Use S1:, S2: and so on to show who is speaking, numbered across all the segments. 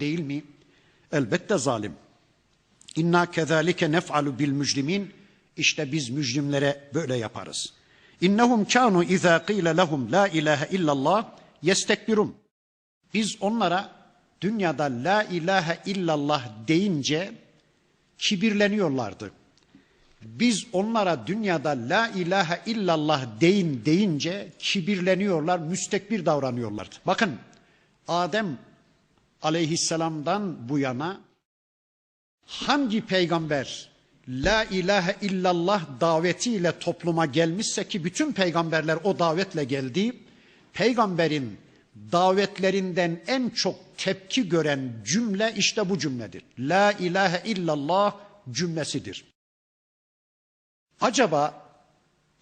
S1: değil mi? Elbette zalim. İnna kezalike nef'alu bil mücrimin. İşte biz mücrimlere böyle yaparız. İnnehum kanu iza qila lehum la ilahe illallah yestekbirun. Biz onlara dünyada la ilahe illallah deyince kibirleniyorlardı. Biz onlara dünyada la ilahe illallah deyin deyince kibirleniyorlar, müstekbir davranıyorlardı. Bakın Adem aleyhisselamdan bu yana hangi peygamber la ilahe illallah davetiyle topluma gelmişse ki bütün peygamberler o davetle geldi. Peygamberin davetlerinden en çok tepki gören cümle işte bu cümledir. La ilahe illallah cümlesidir. Acaba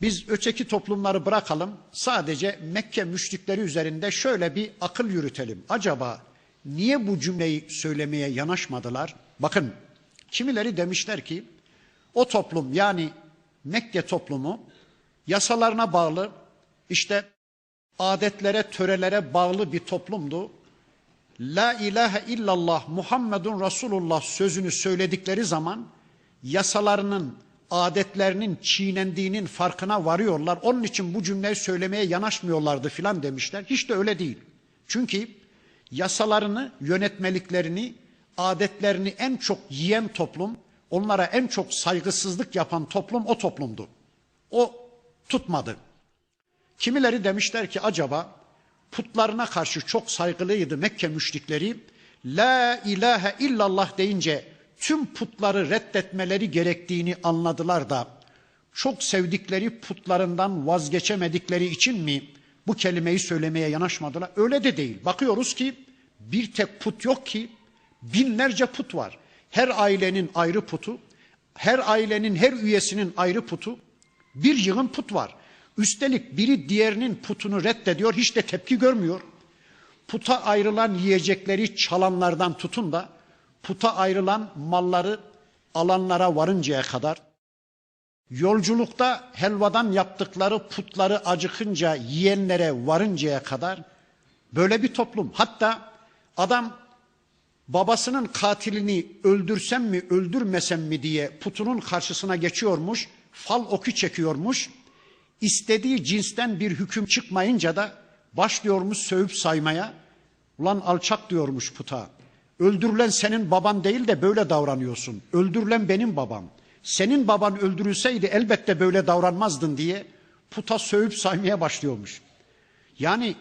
S1: biz öteki toplumları bırakalım sadece Mekke müşrikleri üzerinde şöyle bir akıl yürütelim. Acaba niye bu cümleyi söylemeye yanaşmadılar? Bakın kimileri demişler ki o toplum yani Mekke toplumu yasalarına bağlı işte adetlere, törelere bağlı bir toplumdu. La ilahe illallah Muhammedun Resulullah sözünü söyledikleri zaman yasalarının, adetlerinin çiğnendiğinin farkına varıyorlar. Onun için bu cümleyi söylemeye yanaşmıyorlardı filan demişler. Hiç de öyle değil. Çünkü yasalarını, yönetmeliklerini, adetlerini en çok yiyen toplum, onlara en çok saygısızlık yapan toplum o toplumdu. O tutmadı. Kimileri demişler ki acaba putlarına karşı çok saygılıydı Mekke müşrikleri. La ilahe illallah deyince tüm putları reddetmeleri gerektiğini anladılar da çok sevdikleri putlarından vazgeçemedikleri için mi bu kelimeyi söylemeye yanaşmadılar? Öyle de değil. Bakıyoruz ki bir tek put yok ki binlerce put var. Her ailenin ayrı putu, her ailenin her üyesinin ayrı putu, bir yığın put var. Üstelik biri diğerinin putunu reddediyor, hiç de tepki görmüyor. Puta ayrılan yiyecekleri çalanlardan tutun da puta ayrılan malları alanlara varıncaya kadar yolculukta helvadan yaptıkları putları acıkınca yiyenlere varıncaya kadar böyle bir toplum. Hatta adam babasının katilini öldürsem mi öldürmesem mi diye putunun karşısına geçiyormuş, fal oku çekiyormuş. İstediği cinsten bir hüküm çıkmayınca da başlıyormuş sövüp saymaya. Ulan alçak diyormuş puta. Öldürülen senin baban değil de böyle davranıyorsun. Öldürülen benim babam. Senin baban öldürülseydi elbette böyle davranmazdın diye puta sövüp saymaya başlıyormuş. Yani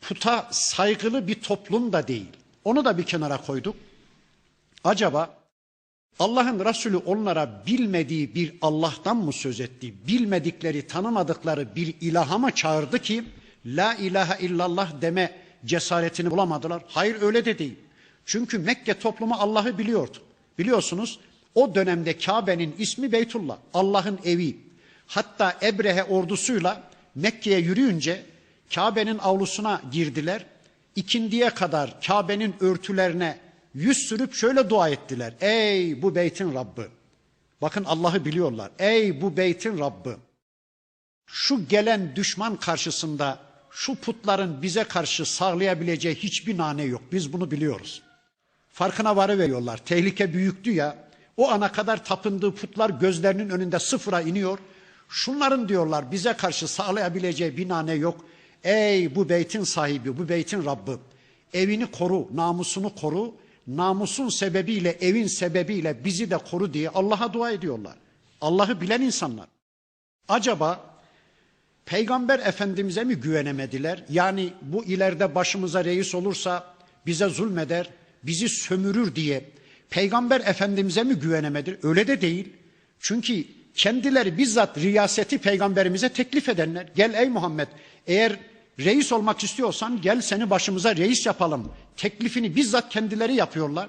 S1: puta saygılı bir toplum da değil. Onu da bir kenara koyduk. Acaba Allah'ın Resulü onlara bilmediği bir Allah'tan mı söz etti? Bilmedikleri, tanımadıkları bir ilaha mı çağırdı ki la ilahe illallah deme cesaretini bulamadılar? Hayır öyle de değil. Çünkü Mekke toplumu Allah'ı biliyordu. Biliyorsunuz o dönemde Kabe'nin ismi Beytullah, Allah'ın evi. Hatta Ebrehe ordusuyla Mekke'ye yürüyünce Kabe'nin avlusuna girdiler. İkindiye kadar Kabe'nin örtülerine yüz sürüp şöyle dua ettiler. Ey bu beytin Rabbi. Bakın Allah'ı biliyorlar. Ey bu beytin Rabbi. Şu gelen düşman karşısında şu putların bize karşı sağlayabileceği hiçbir nane yok. Biz bunu biliyoruz. Farkına varıveriyorlar. Tehlike büyüktü ya. O ana kadar tapındığı putlar gözlerinin önünde sıfıra iniyor. Şunların diyorlar bize karşı sağlayabileceği bir nane yok. Ey bu beytin sahibi, bu beytin Rabbi. Evini koru, namusunu koru. Namusun sebebiyle, evin sebebiyle bizi de koru diye Allah'a dua ediyorlar. Allah'ı bilen insanlar. Acaba Peygamber Efendimiz'e mi güvenemediler? Yani bu ileride başımıza reis olursa bize zulmeder, bizi sömürür diye Peygamber Efendimiz'e mi güvenemediler? Öyle de değil. Çünkü kendileri bizzat riyaseti peygamberimize teklif edenler. Gel ey Muhammed eğer reis olmak istiyorsan gel seni başımıza reis yapalım. Teklifini bizzat kendileri yapıyorlar.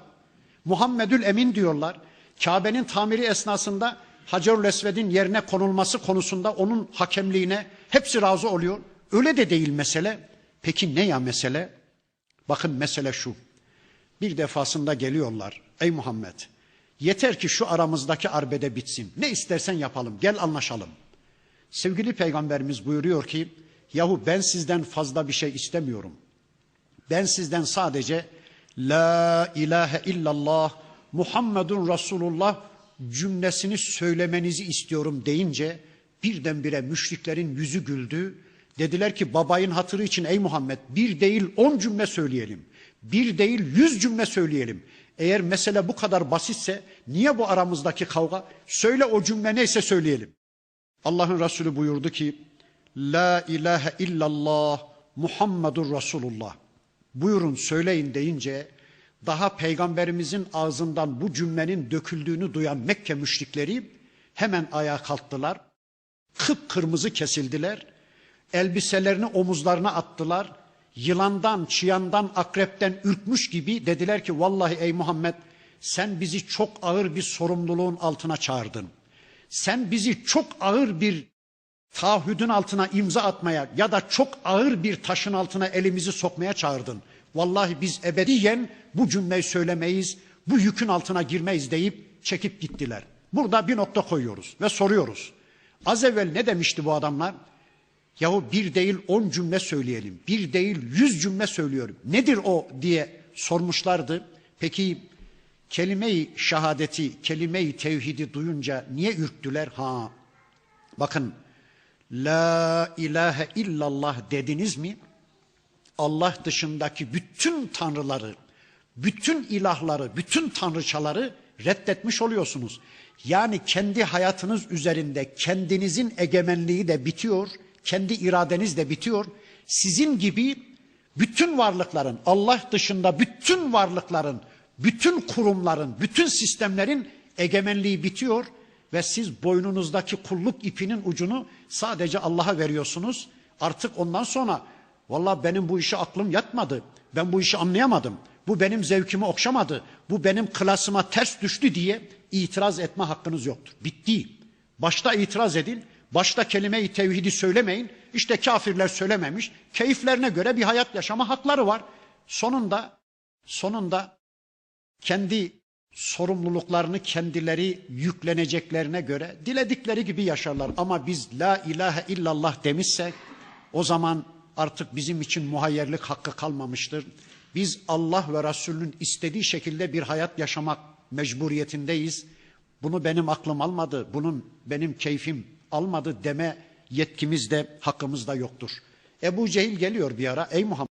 S1: Muhammedül Emin diyorlar. Kabe'nin tamiri esnasında Hacerül Esved'in yerine konulması konusunda onun hakemliğine hepsi razı oluyor. Öyle de değil mesele. Peki ne ya mesele? Bakın mesele şu. Bir defasında geliyorlar. Ey Muhammed yeter ki şu aramızdaki arbede bitsin. Ne istersen yapalım gel anlaşalım. Sevgili peygamberimiz buyuruyor ki yahu ben sizden fazla bir şey istemiyorum. Ben sizden sadece La ilahe illallah Muhammedun Resulullah cümlesini söylemenizi istiyorum deyince birdenbire müşriklerin yüzü güldü. Dediler ki babayın hatırı için ey Muhammed bir değil on cümle söyleyelim. Bir değil yüz cümle söyleyelim. Eğer mesele bu kadar basitse niye bu aramızdaki kavga? Söyle o cümle neyse söyleyelim. Allah'ın Resulü buyurdu ki La ilahe illallah Muhammedur Resulullah. Buyurun söyleyin deyince daha peygamberimizin ağzından bu cümlenin döküldüğünü duyan Mekke müşrikleri hemen ayağa kalktılar. Kıpkırmızı kesildiler. Elbiselerini omuzlarına attılar. Yılandan, çıyandan, akrepten ürkmüş gibi dediler ki vallahi ey Muhammed sen bizi çok ağır bir sorumluluğun altına çağırdın. Sen bizi çok ağır bir taahhüdün altına imza atmaya ya da çok ağır bir taşın altına elimizi sokmaya çağırdın. Vallahi biz ebediyen bu cümleyi söylemeyiz, bu yükün altına girmeyiz deyip çekip gittiler. Burada bir nokta koyuyoruz ve soruyoruz. Az evvel ne demişti bu adamlar? Yahu bir değil on cümle söyleyelim, bir değil yüz cümle söylüyorum. Nedir o diye sormuşlardı. Peki kelime-i şehadeti, kelime-i tevhidi duyunca niye ürktüler? Ha, bakın La ilahe illallah dediniz mi? Allah dışındaki bütün tanrıları, bütün ilahları, bütün tanrıçaları reddetmiş oluyorsunuz. Yani kendi hayatınız üzerinde kendinizin egemenliği de bitiyor, kendi iradeniz de bitiyor. Sizin gibi bütün varlıkların, Allah dışında bütün varlıkların, bütün kurumların, bütün sistemlerin egemenliği bitiyor ve siz boynunuzdaki kulluk ipinin ucunu sadece Allah'a veriyorsunuz. Artık ondan sonra Vallahi benim bu işe aklım yatmadı. Ben bu işi anlayamadım. Bu benim zevkimi okşamadı. Bu benim klasıma ters düştü diye itiraz etme hakkınız yoktur. Bitti. Başta itiraz edin. Başta kelime-i tevhidi söylemeyin. İşte kafirler söylememiş. Keyiflerine göre bir hayat yaşama hakları var. Sonunda sonunda kendi sorumluluklarını kendileri yükleneceklerine göre diledikleri gibi yaşarlar. Ama biz la ilahe illallah demişsek o zaman artık bizim için muhayyerlik hakkı kalmamıştır. Biz Allah ve Resulünün istediği şekilde bir hayat yaşamak mecburiyetindeyiz. Bunu benim aklım almadı, bunun benim keyfim almadı deme yetkimiz de hakkımız da yoktur. Ebu Cehil geliyor bir ara, ey Muhammed